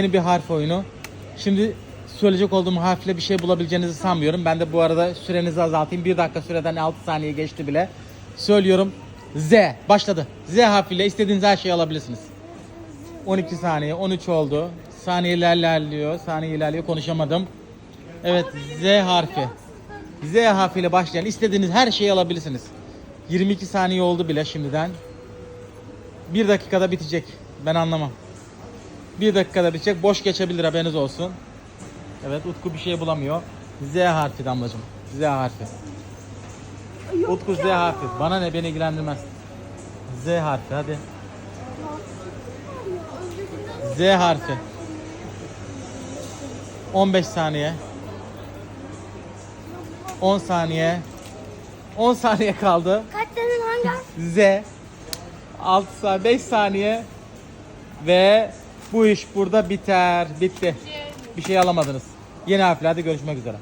Yeni bir harf oyunu. Şimdi söyleyecek olduğum harfle bir şey bulabileceğinizi sanmıyorum. Ben de bu arada sürenizi azaltayım. 1 dakika süreden 6 saniye geçti bile. Söylüyorum. Z. Başladı. Z harfiyle istediğiniz her şeyi alabilirsiniz. 12 saniye, 13 oldu. Saniyeler ilerliyor, saniye ilerliyor. Konuşamadım. Evet, Z harfi. Z harfiyle başlayan istediğiniz her şeyi alabilirsiniz. 22 saniye oldu bile şimdiden. 1 dakikada bitecek. Ben anlamam. 1 dakikada bitecek. Boş geçebilir haberiniz olsun. Evet, Utku bir şey bulamıyor. Z harfi damlacığım. Z harfi. Utku Z harfi. Bana ne beni ilgilendirmez. Z harfi hadi. Z harfi. 15 saniye. 10 saniye. 10 saniye kaldı. Kaç tane hangi? Z. 6 saniye, 5 saniye. Ve bu iş burada biter. Bitti. Bir şey alamadınız. Yeni harflerde görüşmek üzere.